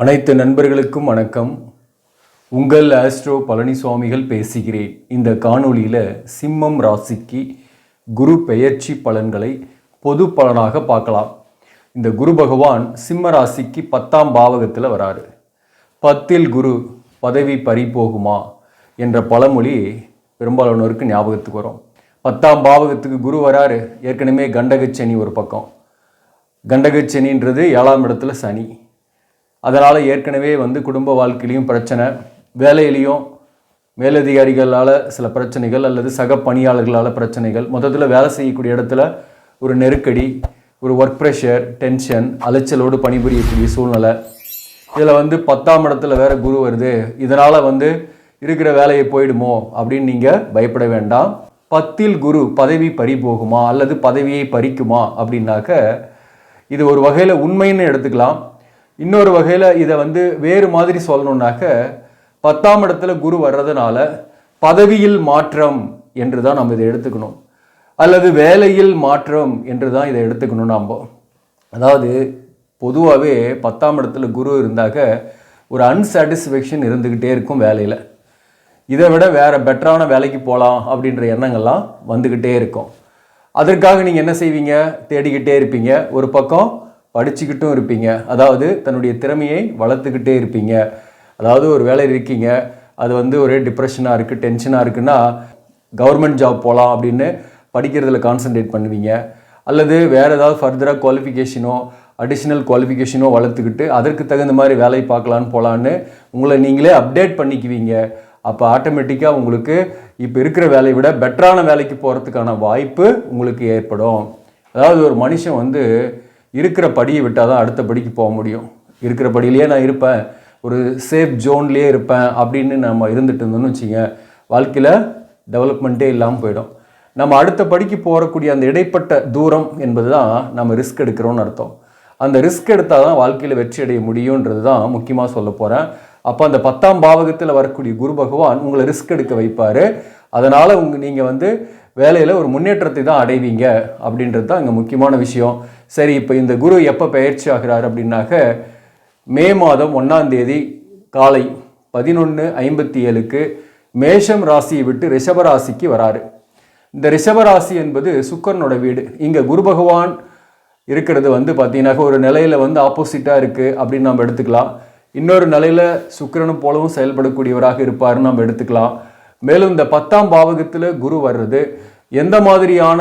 அனைத்து நண்பர்களுக்கும் வணக்கம். உங்கள் ஆஸ்ட்ரோ பழனிசுவாமிகள் பேசுகிறேன். இந்த காணொளியில் சிம்மம் ராசிக்கு குரு பெயர்ச்சி பலன்களை பொது பலனாக பார்க்கலாம். இந்த குரு பகவான் சிம்ம ராசிக்கு பத்தாம் பாவகத்தில் வராரு. பத்தில் குரு பதவி பறிபோகுமா என்ற பழமொழி பெரும்பாலானோருக்கு ஞாபகத்துக்கு வரும். பத்தாம் பாவகத்துக்கு குரு வராரு. ஏற்கனவே கண்டகச்சனி ஒரு பக்கம். கண்டகச்சனின்றது ஏழாம் இடத்துல சனி. அதனால் ஏற்கனவே வந்து குடும்ப வாழ்க்கையிலையும் பிரச்சனை வேலையிலையும் மேலதிகாரிகளால் சில பிரச்சனைகள் அல்லது சக பணியாளர்களால் பிரச்சனைகள். மொத்தத்தில் வேலை செய்யக்கூடிய இடத்துல ஒரு நெருக்கடி ஒரு ஒர்க் ப்ரெஷர் டென்ஷன் அலைச்சலோடு பணிபுரியக்கூடிய சூழ்நிலை. இதில் வந்து பத்தாம் இடத்துல வேற குரு வருது. இதனால் வந்து இருக்கிற வேலையை போயிடுமோ அப்படின்னு நீங்கள் பயப்பட வேண்டாம். பத்தில் குரு பதவி பறி போகுமா அல்லது பதவியை பறிக்குமா அப்படின்னாக்க இது ஒரு வகையில் உண்மைன்னு எடுத்துக்கலாம். இன்னொரு வகையில் இதை வந்து வேறு மாதிரி சொல்லணுன்னாக்க பத்தாம் இடத்துல குரு வர்றதுனால பதவியில் மாற்றம் என்று தான் நம்ம இதை எடுத்துக்கணும். அல்லது வேலையில் மாற்றம் என்று தான் இதை எடுத்துக்கணும் நாம் அதாவது பொதுவாகவே பத்தாம் இடத்துல குரு இருந்தாக்க ஒரு அன்சாட்டிஸ்ஃபேக்ஷன் இருந்துக்கிட்டே இருக்கும் வேலையில். இதை விட வேறு பெட்டரான வேலைக்கு போகலாம் அப்படின்ற எண்ணங்கள்லாம் வந்துக்கிட்டே இருக்கும். அதற்காக நீங்கள் என்ன செய்வீங்க? தேடிக்கிட்டே இருப்பீங்க. ஒரு பக்கம் படிச்சுக்கிட்டும் இருப்பீங்க. அதாவது தன்னுடைய திறமையை வளர்த்துக்கிட்டே இருப்பீங்க. அதாவது ஒரு வேலை இருக்கீங்க. அது வந்து ஒரே டிப்ரெஷனாக இருக்குது டென்ஷனாக இருக்குன்னா கவர்மெண்ட் ஜாப் போகலாம் அப்படின்னு படிக்கிறதுல கான்சென்ட்ரேட் பண்ணுவீங்க. அல்லது வேறு ஏதாவது ஃபர்தராக குவாலிஃபிகேஷனோ அடிஷ்னல் குவாலிஃபிகேஷனோ வளர்த்துக்கிட்டு அதற்கு தகுந்த மாதிரி வேலை பார்க்கலான்னு போகலான்னு உங்களை நீங்களே அப்டேட் பண்ணிக்குவீங்க. அப்போ ஆட்டோமேட்டிக்காக உங்களுக்கு இப்போ இருக்கிற வேலையை விட பெட்டரான வேலைக்கு போகிறதுக்கான வாய்ப்பு உங்களுக்கு ஏற்படும். அதாவது ஒரு மனுஷன் வந்து இருக்கிற படியை விட்டால் தான் அடுத்த படிக்கு போக முடியும். இருக்கிற படியிலேயே நான் இருப்பேன். ஒரு சேஃப் ஜோன்லேயே இருப்பேன் அப்படின்னு நம்ம இருந்துட்டு இருந்தோம்னு வச்சுங்க வாழ்க்கையில் டெவலப்மெண்ட்டே இல்லாமல் போயிடும். நம்ம அடுத்த படிக்கு போகக்கூடிய அந்த இடைப்பட்ட தூரம் என்பது தான் நம்ம ரிஸ்க் எடுக்கிறோம்னு அர்த்தம். அந்த ரிஸ்க் எடுத்தால் தான் வாழ்க்கையில் வெற்றி அடைய முடியுன்றது தான் முக்கியமாக சொல்ல போகிறேன் அப்போ அந்த பத்தாம் பாவகத்தில் வரக்கூடிய குரு பகவான் உங்களை ரிஸ்க் எடுக்க வைப்பார். அதனால் உங்க நீங்கள் வந்து வேலையில் ஒரு முன்னேற்றத்தை தான் அடைவீங்க அப்படின்றது தான் இங்கே முக்கியமான விஷயம். சரி இப்போ இந்த குரு எப்போ பயிற்சி ஆகிறார் அப்படின்னாக்க மே மாதம் ஒன்றாம் தேதி காலை பதினொன்று ஐம்பத்தி ஏழுக்கு மேஷம் ராசியை விட்டு ரிஷபராசிக்கு வராரு. இந்த ரிஷபராசி என்பது சுக்கரனோட வீடு. இங்கே குரு பகவான் இருக்கிறது வந்து பார்த்தீங்கன்னாக்க ஒரு நிலையில் வந்து ஆப்போசிட்டாக இருக்குது அப்படின்னு நம்ம எடுத்துக்கலாம். இன்னொரு நிலையில் சுக்கிரனும் போலவும் செயல்படக்கூடியவராக இருப்பாருன்னு நம்ம எடுத்துக்கலாம். மேலும் இந்த பத்தாம் பாவகத்தில் குரு வர்றது எந்த மாதிரியான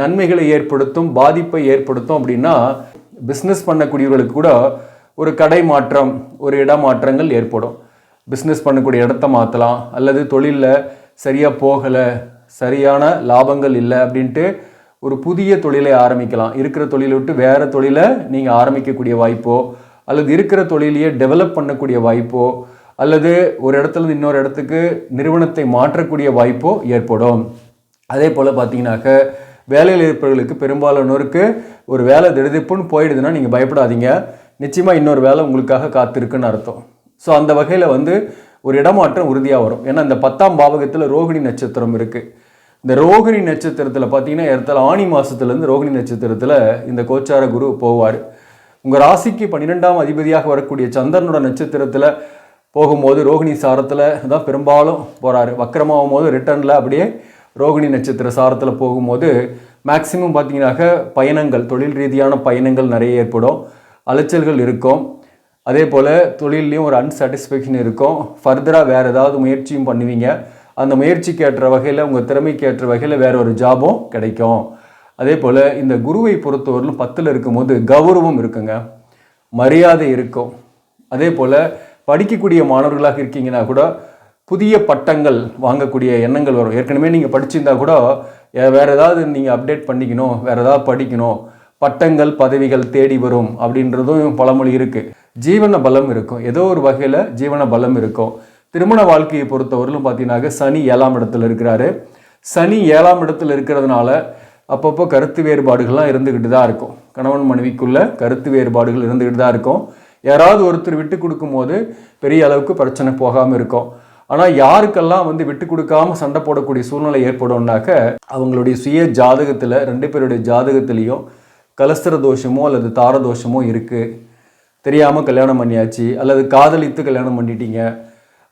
நன்மைகளை ஏற்படுத்தும் பாதிப்பை ஏற்படுத்தும் அப்படின்னா பிஸ்னஸ் பண்ணக்கூடியவர்களுக்கு கூட ஒரு கடை மாற்றம் ஒரு இடமாற்றங்கள் ஏற்படும். பிஸ்னஸ் பண்ணக்கூடிய இடத்த மாற்றலாம் அல்லது தொழிலில் சரியாக போகலை சரியான லாபங்கள் இல்லை அப்படின்ட்டு ஒரு புதிய தொழிலை ஆரம்பிக்கலாம். இருக்கிற தொழிலை விட்டு வேறு தொழிலை நீங்கள் ஆரம்பிக்கக்கூடிய வாய்ப்போ அல்லது இருக்கிற தொழிலையே டெவலப் பண்ணக்கூடிய வாய்ப்போ அல்லது ஒரு இடத்துல இருந்து இன்னொரு இடத்துக்கு நிறுவனத்தை மாற்றக்கூடிய வாய்ப்போ ஏற்படும். அதே போல் பார்த்தீங்கன்னாக்க வேலையில் இருப்பவர்களுக்கு பெரும்பாலானோருக்கு ஒரு வேலை திடுதிப்புன்னு போயிடுதுன்னா நீங்கள் பயப்படாதீங்க. நிச்சயமாக இன்னொரு வேலை உங்களுக்காக காத்திருக்குன்னு அர்த்தம். ஸோ அந்த வகையில் வந்து ஒரு இடமாற்றம் உறுதியாக வரும். ஏன்னா இந்த பத்தாம் பாவகத்தில் ரோகிணி நட்சத்திரம் இருக்குது இந்த ரோகிணி நட்சத்திரத்தில் பார்த்தீங்கன்னா இடத்துல ஆணி மாதத்துலேருந்து ரோகிணி நட்சத்திரத்தில் இந்த கோச்சார குரு போவார். உங்கள் ராசிக்கு பன்னிரெண்டாம் அதிபதியாக வரக்கூடிய சந்திரனோட நட்சத்திரத்தில் போகும்போது ரோகிணி சாரத்தில் தான் பெரும்பாலும் போகிறாரு வக்கரமாகும் போது ரிட்டர்னில் அப்படியே ரோகிணி நட்சத்திர சாரத்தில் போகும்போது மேக்சிமம் பார்த்தீங்கன்னாக்க பயணங்கள் தொழில் ரீதியான பயணங்கள் நிறைய ஏற்படும். அலைச்சல்கள் இருக்கும். அதே போல் தொழில்லையும் ஒரு அன்சாட்டிஸ்ஃபேக்ஷன் இருக்கும். ஃபர்தராக வேறு ஏதாவது முயற்சியும் பண்ணுவீங்க. அந்த முயற்சிக்கு ஏற்ற வகையில் உங்கள் திறமைக்கு ஏற்ற வகையில் வேறு ஒரு ஜாபும் கிடைக்கும். அதே போல் இந்த குருவை பொறுத்தவரையிலும் பத்தில் இருக்கும்போது கௌரவம் இருக்குங்க. மரியாதை இருக்கும். அதே போல் படிக்கக்கூடிய மாணவர்களாக இருக்கீங்கன்னா கூட புதிய பட்டங்கள் வாங்கக்கூடிய எண்ணங்கள் வரும். ஏற்கனவே நீங்கள் படிச்சிருந்தா கூட வேறு ஏதாவது நீங்கள் அப்டேட் பண்ணிக்கணும் வேறு ஏதாவது படிக்கணும். பட்டங்கள் பதவிகள் தேடி வரும் அப்படின்றதும் பழமொழி இருக்குது ஜீவன பலம் இருக்கும். ஏதோ ஒரு வகையில் ஜீவன பலம் இருக்கும். திருமண வாழ்க்கையை பொறுத்தவரையிலும் பார்த்தீங்கன்னாக்க சனி ஏழாம் இடத்துல இருக்கிறாரு. சனி ஏழாம் இடத்துல இருக்கிறதுனால அப்பப்போ கருத்து வேறுபாடுகள்லாம் இருந்துக்கிட்டு தான் இருக்கும். கணவன் மனைவிக்குள்ள கருத்து வேறுபாடுகள் இருந்துக்கிட்டு தான் இருக்கும். யாராவது ஒருத்தர் விட்டு கொடுக்கும்போது பெரிய அளவுக்கு பிரச்சனை போகாமல் இருக்கும். ஆனால் யாருக்கெல்லாம் வந்து விட்டு கொடுக்காம சண்டை போடக்கூடிய சூழ்நிலை ஏற்படும்னாக்க அவங்களுடைய சுய ஜாதகத்தில் ரெண்டு பேருடைய ஜாதகத்திலையும் கலஸ்திர தோஷமோ அல்லது தார தோஷமோ இருக்குது தெரியாமல் கல்யாணம் பண்ணியாச்சு அல்லது காதலித்து கல்யாணம் பண்ணிட்டீங்க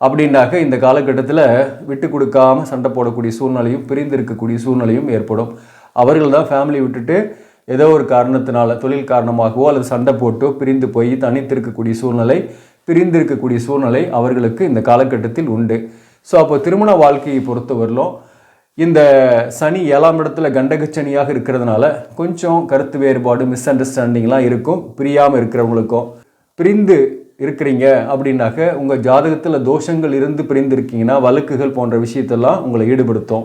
அப்படின்னாக்க இந்த காலகட்டத்தில் விட்டு கொடுக்காம சண்டை போடக்கூடிய சூழ்நிலையும் பிரிந்து இருக்கக்கூடிய சூழ்நிலையும் ஏற்படும். அவர்கள் தான் ஃபேமிலி விட்டுட்டு ஏதோ ஒரு காரணத்தினால தொழில் காரணமாகவோ அல்லது சண்டை போட்டோ பிரிந்து போய் தனித்திருக்கக்கூடிய சூழ்நிலை பிரிந்து இருக்கக்கூடிய சூழ்நிலை அவர்களுக்கு இந்த காலகட்டத்தில் உண்டு. ஸோ அப்போ திருமண வாழ்க்கையை பொறுத்தவரையிலும் இந்த சனி ஏழாம் இடத்துல கண்டகச்சனியாக இருக்கிறதுனால கொஞ்சம் கருத்து வேறுபாடு மிஸ் அண்டர்ஸ்டாண்டிங்லாம் இருக்கும் பிரியாமல் இருக்கிறவங்களுக்கும். பிரிந்து இருக்கிறீங்க அப்படின்னாக்க உங்கள் ஜாதகத்தில் தோஷங்கள் இருந்து பிரிந்திருக்கீங்கன்னா வழக்குகள் போன்ற விஷயத்தெல்லாம் உங்களை ஈடுபடுத்தும்.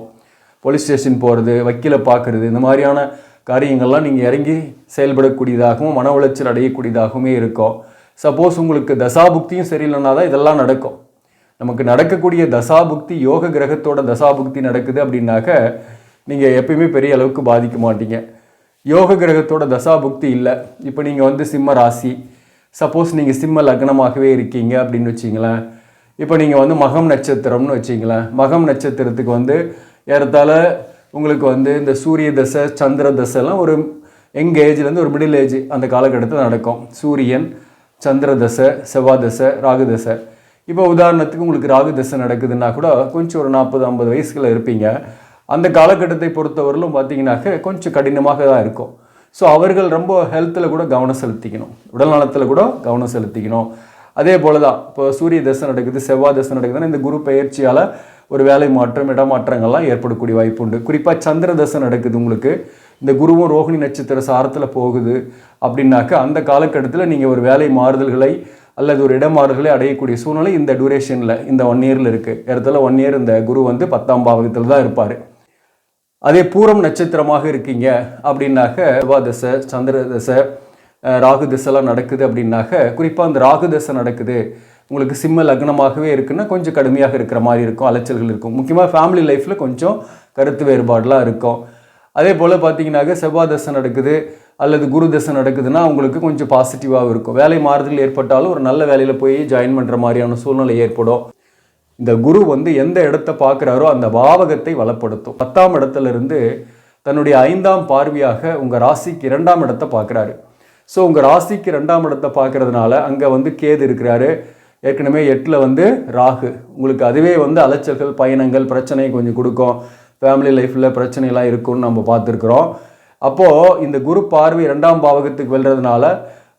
போலீஸ் ஸ்டேஷன் போகிறது வக்கீலை பார்க்குறது இந்த மாதிரியான காரியங்கள்லாம் நீங்கள் இறங்கி செயல்படக்கூடியதாகவும் மன உளைச்சல் அடையக்கூடியதாகவுமே இருக்கும். சப்போஸ் உங்களுக்கு தசாபுக்தியும் சரியில்லைனா தான் இதெல்லாம் நடக்கும். நமக்கு நடக்கக்கூடிய தசாபுக்தி யோக கிரகத்தோட தசாபுக்தி நடக்குது அப்படின்னாக்க நீங்கள் எப்பயுமே பெரிய அளவுக்கு பாதிக்க மாட்டீங்க. யோக கிரகத்தோட தசாபுக்தி இல்லை. இப்போ நீங்கள் வந்து சிம்ம ராசி. சப்போஸ் நீங்கள் சிம்ம லக்னமாகவே இருக்கீங்க அப்படின்னு வச்சிங்களேன். இப்போ நீங்கள் வந்து மகம் நட்சத்திரம்னு வச்சிங்களேன். மகம் நட்சத்திரத்துக்கு வந்து ஏறத்தாழ உங்களுக்கு வந்து இந்த சூரிய தசை சந்திர தசைலாம் ஒரு யங் ஏஜ்லேருந்து ஒரு மிடில் ஏஜ் அந்த காலகட்டத்தில் நடக்கும். சூரியன் சந்திர தசை செவ்வாய் தசை ராகு தசை. இப்போ உதாரணத்துக்கு உங்களுக்கு ராகு தசை நடக்குதுன்னா கூட கொஞ்சம் ஒரு நாற்பது ஐம்பது வயசுல இருப்பீங்க. அந்த காலகட்டத்தை பொறுத்தவரையிலும் பார்த்தீங்கன்னாக்க கொஞ்சம் கடினமாக தான் இருக்கும். ஸோ அவர்கள் ரொம்ப ஹெல்த்தில் கூட கவனம் செலுத்திக்கணும். உடல் நலத்தில் கூட கவனம் செலுத்திக்கணும். அதே போல தான் இப்போ சூரிய தசை நடக்குது செவ்வாய் தசை நடக்குதுன்னா இந்த குரு பயிற்சியால் ஒரு வேலை மாற்றம் இடமாற்றங்கள்லாம் ஏற்படக்கூடிய வாய்ப்பு உண்டு. குறிப்பாக சந்திர தசை நடக்குது உங்களுக்கு. இந்த குருவும் ரோஹிணி நட்சத்திர சாரத்தில் போகுது அப்படின்னாக்கா அந்த காலகட்டத்தில் நீங்கள் ஒரு வேலை மாறுதல்களை அல்லது ஒரு இடமாறுதலை அடையக்கூடிய சூழ்நிலை இந்த டூரேஷனில் இந்த ஒன் இயரில் இருக்குது இடத்துல ஒன் இயர் இந்த குரு வந்து பத்தாம் பாவகத்தில் தான் இருப்பார். அதே பூரம் நட்சத்திரமாக இருக்கீங்க அப்படின்னாக்க செவ்வாய் தசை சந்திர தசை ராகு தசைலாம் நடக்குது அப்படின்னாக்க குறிப்பாக அந்த ராகு தசை நடக்குது. உங்களுக்கு சிம்ம லக்னமாகவே இருக்குன்னா கொஞ்சம் கடுமையாக இருக்கிற மாதிரி இருக்கும் அலைச்சல்கள் இருக்கும். முக்கியமாக ஃபேமிலி லைஃப்பில் கொஞ்சம் கருத்து வேறுபாடெலாம் இருக்கும். அதே போல் பார்த்தீங்கன்னாக்க செவ்வாய் தசை நடக்குது அல்லது குரு தசை நடக்குதுன்னா உங்களுக்கு கொஞ்சம் பாசிட்டிவாக இருக்கும். வேலை மாறுதல் ஏற்பட்டாலும் ஒரு நல்ல வேலையில் போய் ஜாயின் பண்ணுற மாதிரியான சூழ்நிலை ஏற்படும். இந்த குரு வந்து எந்த இடத்த பார்க்குறாரோ அந்த பாவகத்தை வளப்படுத்தும். பத்தாம் இடத்துல இருந்து தன்னுடைய ஐந்தாம் பார்வையாக உங்கள் ராசிக்கு இரண்டாம் இடத்தை பார்க்குறாரு. ஸோ உங்கள் ராசிக்கு ரெண்டாம் இடத்தை பார்க்கறதுனால அங்கே வந்து கேது இருக்கிறாரு. ஏற்கனவே எட்டில் வந்து ராகு. உங்களுக்கு அதுவே வந்து அலைச்சல்கள் பயணங்கள் பிரச்சனை கொஞ்சம் கொடுக்கும். ஃபேமிலி லைஃப்பில் பிரச்சனைலாம் இருக்கும்னு நம்ம பார்த்துருக்குறோம். அப்போது இந்த குரு பார்வை ரெண்டாம் பாவகத்துக்கு வெல்றதுனால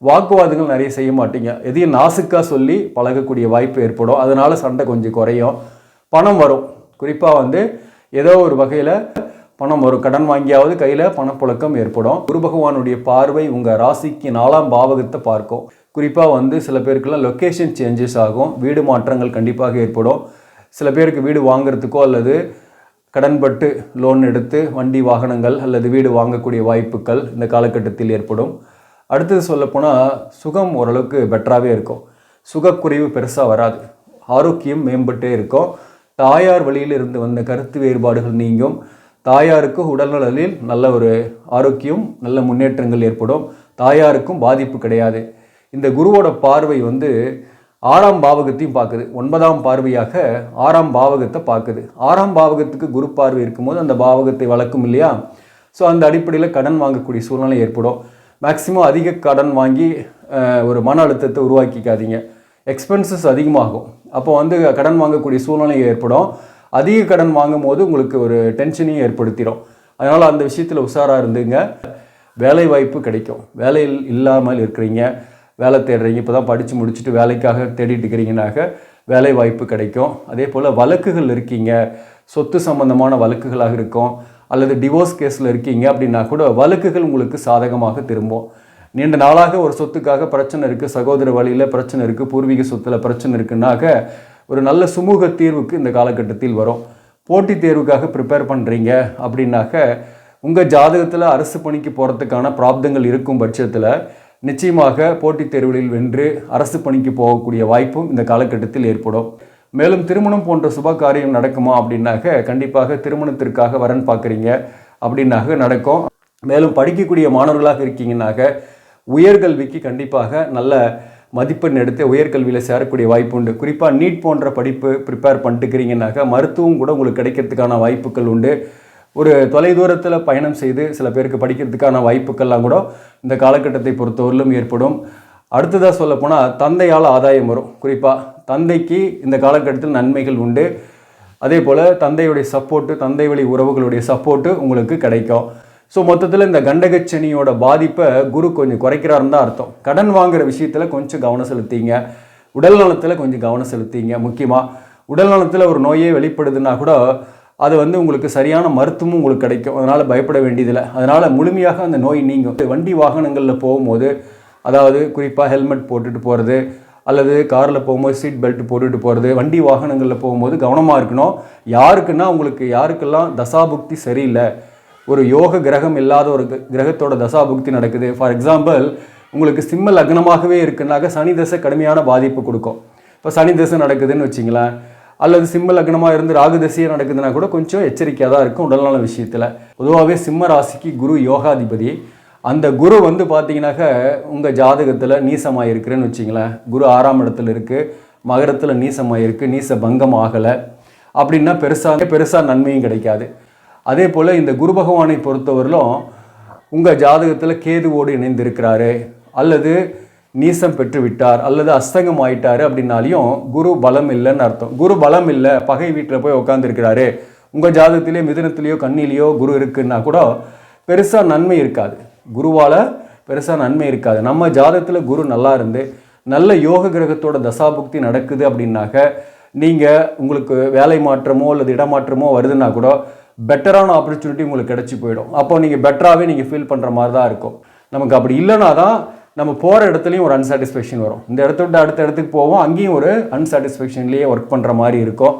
வாக்குவாதங்கள் நிறைய செய்ய மாட்டீங்க. எதையும் நாசுக்காக சொல்லி பழகக்கூடிய வாய்ப்பு ஏற்படும். அதனால் சண்டை கொஞ்சம் குறையும். பணம் வரும். குறிப்பாக வந்து ஏதோ ஒரு வகையில் பணம் வரும். கடன் வாங்கியாவது கையில் பணப்புழக்கம் ஏற்படும். குரு பகவானுடைய பார்வை உங்கள் ராசிக்கு நாலாம் பாவகத்தை பார்க்கும். குறிப்பாக வந்து சில பேருக்குலாம் லொக்கேஷன் சேஞ்சஸ் ஆகும். வீடு மாற்றங்கள் கண்டிப்பாக ஏற்படும். சில பேருக்கு வீடு வாங்குறதுக்கோ அல்லது கடன்பட்டு லோன் எடுத்து வண்டி வாகனங்கள் அல்லது வீடு வாங்கக்கூடிய வாய்ப்புகள் இந்த காலகட்டத்தில் ஏற்படும். அடுத்தது சொல்லப்போனால் சுகம் ஓரளவுக்கு பெட்டராகவே இருக்கும். சுகக்குறைவு பெருசாக வராது. ஆரோக்கியம் மேம்பட்டே இருக்கும். தாயார் வழியில் இருந்து வந்த கருத்து வேறுபாடுகள் நீங்கும். தாயாருக்கு உடல்நலில் நல்ல ஒரு ஆரோக்கியம் நல்ல முன்னேற்றங்கள் ஏற்படும். தாயாருக்கும் பாதிப்பு கிடையாது. இந்த குருவோட பார்வை வந்து ஆறாம் பாவகத்தையும் பார்க்குது. ஒன்பதாம் பார்வையாக ஆறாம் பாவகத்தை பார்க்குது. ஆறாம் பாவகத்துக்கு குரு பார்வை இருக்கும்போது அந்த பாவகத்தை வளர்க்கும் இல்லையா? ஸோ அந்த அடிப்படையில் கடன் வாங்கக்கூடிய சூழ்நிலை ஏற்படும். மேக்சிமம் அதிக கடன் வாங்கி ஒரு மன அழுத்தத்தை உருவாக்கிக்காதீங்க. எக்ஸ்பென்சஸ் அதிகமாகும். அப்போ வந்து கடன் வாங்கக்கூடிய சூழ்நிலை ஏற்படும். அதிக கடன் வாங்கும் போது உங்களுக்கு ஒரு டென்ஷனையும் ஏற்படுத்திடும். அதனால் அந்த விஷயத்தில் உஷாராக இருந்துங்க. வேலை வாய்ப்பு கிடைக்கும். வேலையில் இல்லாமல் இருக்கிறீங்க. வேலை தேடுறீங்க இப்போ தான் படித்து முடிச்சுட்டு வேலைக்காக தேடிட்டு இருக்கிறீங்கனாக்க வேலை வாய்ப்பு கிடைக்கும். அதே போல் வழக்குகள் இருக்கீங்க சொத்து சம்பந்தமான வழக்குகளாக இருக்கும் அல்லது டிவோர்ஸ் கேஸில் இருக்கீங்க அப்படின்னா கூட வழக்குகள் உங்களுக்கு சாதகமாக திரும்பும். நீண்ட நாளாக ஒரு சொத்துக்காக பிரச்சனை இருக்குது சகோதர வழியில் பிரச்சனை இருக்குது பூர்வீக சொத்தில் பிரச்சனை இருக்குன்னாக்க ஒரு நல்ல சுமூக தீர்வுக்கு இந்த காலகட்டத்தில் வரும். போட்டித் தேர்வுக்காக ப்ரிப்பேர் பண்ணுறீங்க அப்படின்னாக்க உங்கள் ஜாதகத்தில் அரசு பணிக்கு போகிறதுக்கான பிராப்தங்கள் இருக்கும் பட்சத்தில் நிச்சயமாக போட்டித் தேர்வுகளில் வென்று அரசு பணிக்கு போகக்கூடிய வாய்ப்பும் இந்த காலகட்டத்தில் ஏற்படும். மேலும் திருமணம் போன்ற சுப காரியம் நடக்குமா அப்படின்னாக்க கண்டிப்பாக திருமணத்திற்காக வரன் பார்க்குறீங்க அப்படின்னாக நடக்கும். மேலும் படிக்கக்கூடிய மாணவர்களாக இருக்கீங்கன்னாக்க உயர்கல்விக்கு கண்டிப்பாக நல்ல மதிப்பெண் எடுத்து உயர்கல்வியில் சேரக்கூடிய வாய்ப்பு உண்டு. குறிப்பாக நீட் போன்ற படிப்பு ப்ரிப்பேர் பண்ணிட்டுக்கிறீங்கன்னாக்கா மருத்துவம் கூட உங்களுக்கு கிடைக்கிறதுக்கான வாய்ப்புகள் உண்டு. ஒரு தொலைதூரத்தில் பயணம் செய்து சில பேருக்கு படிக்கிறதுக்கான வாய்ப்புக்கள்லாம் கூட இந்த காலகட்டத்தை பொறுத்தவரையிலும் ஏற்படும். அடுத்ததாக சொல்லப்போனால் தந்தையால் ஆதாயம் வரும். குறிப்பாக தந்தைக்கு இந்த காலகட்டத்தில் நன்மைகள் உண்டு. அதே போல் தந்தையுடைய சப்போர்ட்டு தந்தை வழி உறவுகளுடைய சப்போர்ட்டு உங்களுக்கு கிடைக்கும். ஸோ மொத்தத்தில் இந்த கண்டகச்சனியோட பாதிப்பை குரு கொஞ்சம் குறைக்கிறாருன்னு தான் அர்த்தம். கடன் வாங்குகிற விஷயத்தில் கொஞ்சம் கவனம் செலுத்திங்க. உடல் நலத்தில் கொஞ்சம் கவனம் செலுத்திங்க முக்கியமாக உடல் நலத்தில் ஒரு நோயே வெளிப்படுதுன்னா கூட அது வந்து உங்களுக்கு சரியான மருத்துவமும் உங்களுக்கு கிடைக்கும். அதனால் பயப்பட வேண்டியதில்லை. அதனால் முழுமையாக அந்த நோய் நீங்கும். வண்டி வாகனங்களில் போகும்போது அதாவது குறிப்பாக ஹெல்மெட் போட்டுட்டு போகிறது அல்லது காரில் போகும்போது சீட் பெல்ட் போட்டுட்டு போகிறது வண்டி வாகனங்களில் போகும்போது கவனமாக இருக்கணும். யாருக்குன்னா உங்களுக்கு யாருக்கெல்லாம் தசாபுக்தி சரியில்லை ஒரு யோக கிரகம் இல்லாத ஒரு கிரகத்தோட தசாபுக்தி நடக்குது. ஃபார் எக்ஸாம்பிள் உங்களுக்கு சிம்ம லக்னமாகவே இருக்குன்னாக்க சனி தசை கடுமையான பாதிப்பு கொடுக்கும். இப்போ சனி தசை நடக்குதுன்னு வச்சிங்களேன் அல்லது சிம்ம லக்னமாக இருந்து ராகு திசையாக நடக்குதுன்னா கூட கொஞ்சம் எச்சரிக்கையாக தான் இருக்கும் உடல்நல விஷயத்தில். பொதுவாகவே சிம்ம ராசிக்கு குரு யோகாதிபதி. அந்த குரு வந்து பார்த்தீங்கன்னாக்க உங்கள் ஜாதகத்தில் நீசமாக இருக்கிறேன்னு வச்சிங்களேன். குரு ஆறாம் இடத்துல இருக்குது மகரத்தில் நீசமாக இருக்குது நீச பங்கம் ஆகலை. அப்படின்னா பெருசாக பெருசாக நன்மையும் கிடைக்காது. அதே போல் இந்த குரு பகவானை பொறுத்தவரையிலும் உங்கள் ஜாதகத்தில் கேதுவோடு இணைந்திருக்கிறாரு. அல்லது நீசம் பெற்று விட்டார் அல்லது அஸ்தங்கம் ஆயிட்டாரு அப்படின்னாலையும் குரு பலம் இல்லைன்னு அர்த்தம். குரு பலம் இல்லை பகை வீட்டில் போய் உட்காந்துருக்கிறாரு உங்கள் ஜாதகத்திலேயோ மிதனத்திலேயோ கண்ணிலேயோ குரு இருக்குன்னா கூட பெருசாக நன்மை இருக்காது. குருவால் பெருசாக நன்மை இருக்காது. நம்ம ஜாதகத்தில் குரு நல்லா இருந்து நல்ல யோக கிரகத்தோட தசாபுக்தி நடக்குது அப்படின்னாக்க நீங்கள் உங்களுக்கு வேலை மாற்றமோ அல்லது இடமாற்றமோ வருதுன்னா கூட பெட்டரான ஆப்பர்ச்சுனிட்டி உங்களுக்கு கிடச்சி போயிடும். அப்போ நீங்கள் பெட்டராகவே நீங்கள் ஃபீல் பண்ணுற மாதிரி தான் இருக்கும். நமக்கு அப்படி இல்லைனா தான் நம்ம போகிற இடத்துலையும் ஒரு அன்சாட்டிஸ்ஃபேக்ஷன் வரும். இந்த இடத்த விட்டு அடுத்த இடத்துக்கு போவோம் அங்கேயும் ஒரு அன்சாட்டிஸ்ஃபேக்ஷன்லேயே ஒர்க் பண்ணுற மாதிரி இருக்கும்.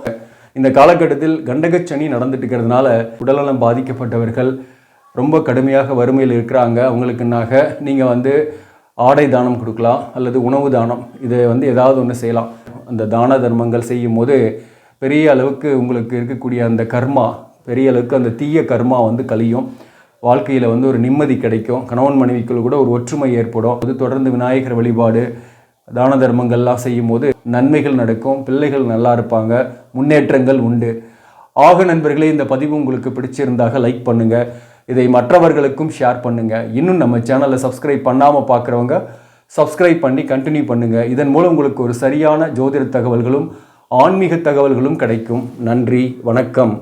இந்த காலகட்டத்தில் கண்டகச்சனி நடந்துட்டு இருக்கிறதுனால உடல்நலம் பாதிக்கப்பட்டவர்கள் ரொம்ப கடுமையாக வறுமையில் இருக்கிறாங்க. அவங்களுக்குன்னாக நீங்கள் வந்து ஆடை தானம் கொடுக்கலாம் அல்லது உணவு தானம். இதை வந்து ஏதாவது ஒன்று செய்யலாம். அந்த தான தர்மங்கள் செய்யும் போது பெரிய அளவுக்கு உங்களுக்கு இருக்கக்கூடிய அந்த கர்மா பெரிய அளவுக்கு அந்த தீய கர்மா வந்து கழியும். வாழ்க்கையில் வந்து ஒரு நிம்மதி கிடைக்கும். கணவன் மனைவிக்குள்ள கூட ஒரு ஒற்றுமை ஏற்படும். அது தொடர்ந்து விநாயகர் வழிபாடு தான தர்மங்கள்லாம் செய்யும் போது நன்மைகள் நடக்கும். பிள்ளைகள் நல்லா இருப்பாங்க. முன்னேற்றங்கள் உண்டு. ஆக நண்பர்களே இந்த பதிவு உங்களுக்கு பிடிச்சிருந்தாக லைக் பண்ணுங்கள் இதை மற்றவர்களுக்கும் ஷேர் பண்ணுங்கள் இன்னும் நம்ம சேனலை சப்ஸ்கிரைப் பண்ணாமல் பார்க்குறவங்க சப்ஸ்கிரைப் பண்ணி கண்டினியூ பண்ணுங்கள் இதன் மூலம் உங்களுக்கு ஒரு சரியான ஜோதிட தகவல்களும் ஆன்மீக தகவல்களும் கிடைக்கும். நன்றி வணக்கம்.